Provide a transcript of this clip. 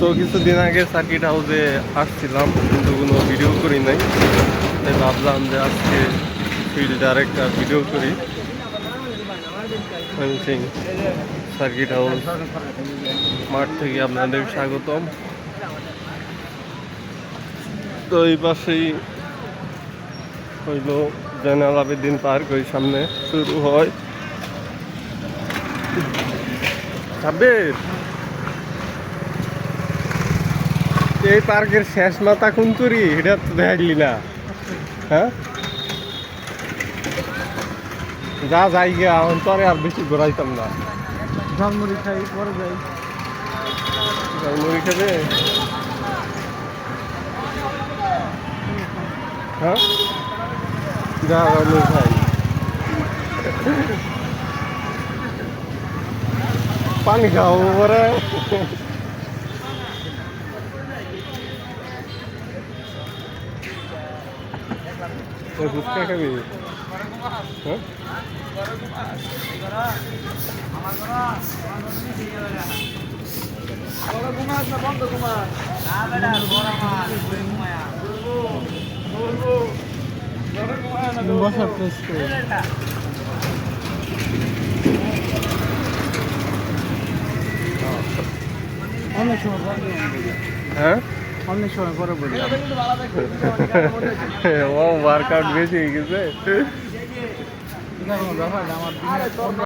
তো কিছুদিন আগে সার্কিট হাউসে আসছিলাম, কিন্তু কোনো ভিডিও করি নাই। তাই ভাবলাম যে আজকে ফিল্ডে একটা ভিডিও করি। সার্কিট হাউস মাঠ থেকে আপনাদের স্বাগতম। তো এই পাশেই হইল জয়নাল আবেদিন পার্ক, ওই সামনে শুরু হয়। এই পার্কের শেষ মাথা কুন্তুরি এটা তো দেখলি না। হ্যাঁ? যা যাই গিয়া এখন তো আর বেশি ঘোরাইতাম না। ঝালমুড়ি খাই পরে যাই। মুড়ি খেতে? হ্যাঁ? যা খাই। পানি খাও পরে। ওই ফুচকা খাবি? হ্যাঁ? বসার প্লেস করে অনেক সময় হ্যাঁ? অনেক সময় পরে বলি ও ওয়ার্কআউট বেশি হয়ে গেছে আমার